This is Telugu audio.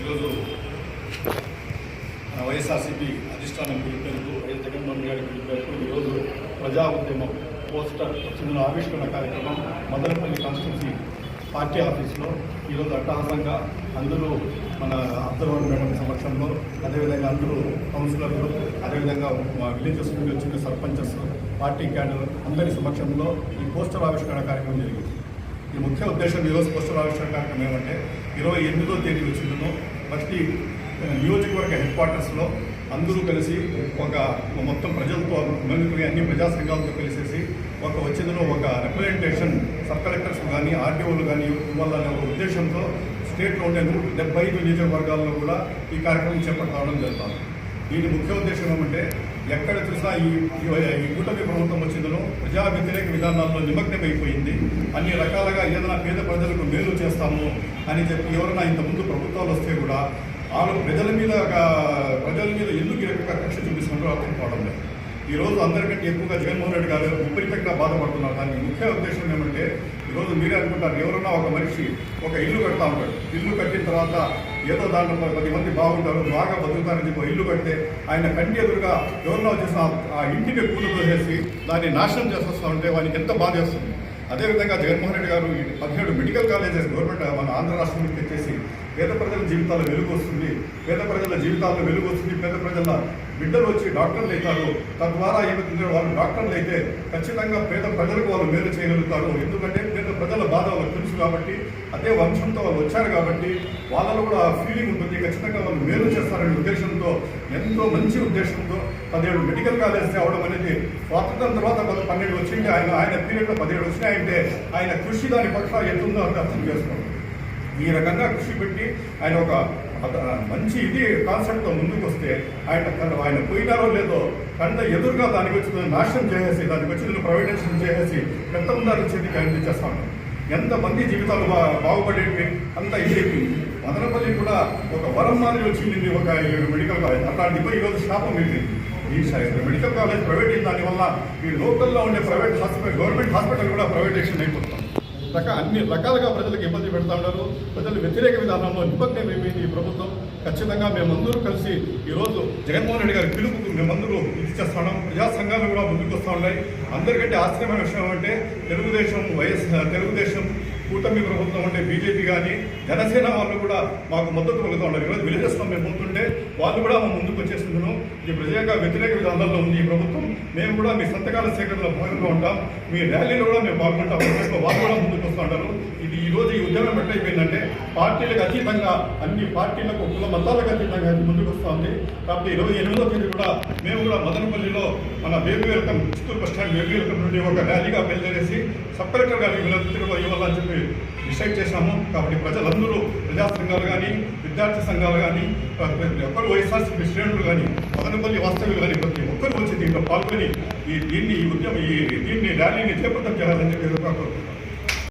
ఈరోజు మన వైఎస్ఆర్సీపీ అధిష్టానం పిలిపేందుకు వైఎస్ జగన్మోహన్ గారి పిలిపేందుకు ఈరోజు ప్రజా ఉద్యమం పోస్టర్ చిన్న ఆవిష్కరణ కార్యక్రమం మదనపల్లి కాన్స్టిట్యూన్సీ పార్టీ ఆఫీస్లో ఈరోజు అట్టహాసంగా అందరూ మన అబ్జర్వర్ మేడం సమక్షంలో అదేవిధంగా అందరూ కౌన్సిలర్లు అదేవిధంగా మా విలేజెస్ నుండి వచ్చిన సర్పంచెస్ పార్టీ క్యాడర్ అందరి సమక్షంలో ఈ పోస్టర్ ఆవిష్కరణ కార్యక్రమం జరిగింది. ఈ ముఖ్య ఉద్దేశం ఈరోజు పోస్టర్ ఆవిష్కరణ కార్యక్రమం ఏమంటే ఇరవై ఎనిమిదో తేదీ వచ్చిందో ఫస్ట్ నియోజకవర్గ హెడ్ క్వార్టర్స్లో అందరూ కలిసి ఒక మొత్తం ప్రజలతో మంత్రి అన్ని ప్రజా సంఘాలతో కలిసేసి ఒక వచ్చిందిలో ఒక రిప్రజెంటేషన్ సబ్ కలెక్టర్స్ కానీ ఆర్టీఓలు కానీ ఇవ్వాలనే ఒక ఉద్దేశంతో స్టేట్లో ఉండే నూట డెబ్బై ఐదు నియోజకవర్గాల్లో కూడా ఈ కార్యక్రమం చేపట్టడం జరుగుతుంది. దీని ముఖ్య ఉద్దేశం ఏమంటే ఎక్కడ చూసినా ఈ ఈ- కూటమి ప్రభుత్వం వచ్చిందనో ప్రజా వ్యతిరేక విధానాల్లో నిమగ్నమైపోయింది. అన్ని రకాలుగా ఏదైనా పేద ప్రజలకు మేలు చేస్తాము అని చెప్పి ఎవరైనా ఇంతకుముందు ప్రభుత్వాలు వస్తే కూడా వాళ్ళు ప్రజల మీద చూపిస్తున్నారో లేదు. ఈ రోజు అందరికంటే ఎక్కువగా జగన్మోహన్ రెడ్డి గారు విపరీతంగా బాధపడుతున్నారు. దానికి ముఖ్య ఉద్దేశం ఏమంటే ఈరోజు మీరే అనుకుంటారు ఎవరన్నా ఒక మనిషి ఒక ఇల్లు కడతా ఉంటాడు. ఇల్లు కట్టిన తర్వాత ఏదో దాంట్లో పది మంది బాగుంటారు బాగా బతుకుతారని చెప్పి ఒక ఇల్లు కడితే ఆయన కంటి ఎదురుగా ఎవరన్నా వచ్చేసి ఆ- ఇంటిని కూలు చేసి దాన్ని నాశనం చేసేస్తా ఉంటే వానికి ఎంత బాధ వేస్తుంది అదేవిధంగా జగన్మోహన్ రెడ్డి గారు ఈ పదిహేడు మెడికల్ కాలేజెస్ గవర్నమెంట్ మన ఆంధ్ర రాష్ట్రానికి తెచ్చేసి పేద ప్రజల జీవితాల్లో వెలుగు వస్తుంది పేద ప్రజల జీవితాల్లో వెలుగు వస్తుంది పేద ప్రజల బిడ్డలు వచ్చి డాక్టర్లు అవుతారు. తద్వారా ఏమవుతుందో వాళ్ళు డాక్టర్లు అయితే ఖచ్చితంగా పేద ప్రజలకు వాళ్ళు మేలు చేయగలుగుతారు. ఎందుకంటే పేద ప్రజల బాధ వాళ్ళకి తెలుసు కాబట్టి అదే వంశంతో వాళ్ళు వచ్చారు కాబట్టి వాళ్ళలో కూడా ఫీలింగ్ ఉంటుంది. ఖచ్చితంగా వాళ్ళు మేలు చేస్తారనే ఉద్దేశంతో ఎంతో మంచి ఉద్దేశంతో పదిహేడు మెడికల్ కాలేజ్ అవడం అనేది స్వాతంత్రం తర్వాత పద- పన్నెండు వచ్చింది. ఆయన ఆయన పీరియడ్లో పదిహేడు వచ్చినాయంటే ఆయన కృషి దాని పట్ల ఎంతుందో అని అర్థం చేసుకోండి ఈ రకంగా కృషి పెట్టి ఆయన ఒక మంచి ఇది కాన్సెప్ట్తో ముందుకు వస్తే ఆయన కన్- ఆయన పోయినారో లేదో కంట ఎదురుగా దానికి వచ్చిన నాశనం చేసేసి దానికి వచ్చిన ప్రైవేటైజేషన్ చేసేసి పెద్ద చేతికి అందించేస్తాను ఎంతమంది జీవితాలు బా బాగుపడేవి అంత ఇది కూడా ఒక వరం మాదిరి వచ్చింది ఒక ఏడు మెడికల్ కాలేజ్ అట్లాంటి పోయి ఈరోజు శాపం వెళ్ళింది ఈ సై- మెడికల్ కాలేజ్ ప్రైవేట్ అయిన దానివల్ల ఈ లోకల్లో ఉండే ప్రైవేట్ హాస్పిటల్ గవర్నమెంట్ హాస్పిటల్ కూడా ప్రైవేటైజేషన్ అయిపోతుంది. రక అన్ని రకాలుగా ప్రజలకు ఇబ్బంది పెడతా ఉన్నారు. ప్రజలు వ్యతిరేక విధానంలో నిమగ్నం ఏమైంది ఈ ప్రభుత్వం. ఖచ్చితంగా మేమందరూ కలిసి ఈరోజు జగన్మోహన్ రెడ్డి గారి పిలుపుకు మేమందరూ ఇది చేస్తున్నాం ప్రజా సంఘాలు కూడా ముందుకు వస్తూ ఉన్నాయి. అందరికంటే ఆశ్చర్యమైన విషయం అంటే తెలుగుదేశం వైఎస్ తెలుగుదేశం కూటమి ప్రభుత్వం అంటే బీజేపీ కానీ జనసేన వాళ్ళు కూడా మాకు మద్దతు పలుకుతూ ఉన్నారు. ఈరోజు విలేజెస్లో మేము ముందుంటే వాళ్ళు కూడా మా ముందుకు వచ్చేస్తున్నాను ఈ ప్రజాగా వ్యతిరేక విధానాల్లో ఉంది ఈ ప్రభుత్వం. మేము కూడా మీ సంతకాల సేకరణలో భాగంగా ఉంటాం. మీ ర్యాలీలో కూడా మేము పాల్గొంటాం. వాళ్ళు కూడా ముందుకు వస్తూ ఉంటారు. ఇది ఈరోజు ఈ ఉద్యమం ఎట్లయిపోయిందంటే పార్టీలకు అతీతంగా అన్ని పార్టీలకు కుల మతాలకు అతీతంగా అది ముందుకు వస్తుంది కాబట్టి ఇరవై ఎనిమిదో తేదీ కూడా మేము కూడా మదనపల్లిలో మన baby welcome Chittoor bus stand baby welcome నుండి ఒక ర్యాలీగా బయలుదేరేసి సబ్ కలెక్టర్ గారికి ఇవ్వాలని చెప్పి డిసైడ్ చేశాము. కాబట్టి ప్రజలందరూ ప్రజా సంఘాలు కానీ విద్యార్థి సంఘాలు కానీ ప్రతి ఒక్కరు వైఎస్ఆర్సీపీ శ్రేణులు కానీ మదనపల్లి వాస్తవ్యులు కానీ ప్రతి ఒక్కరు వచ్చి దీంట్లో పాల్గొని ఈ దీన్ని ఈ ఉద్యమం ఈ దీన్ని ర్యాలీని చేపట్టం చేయాలని చెప్పి కోరుకుంటున్నాం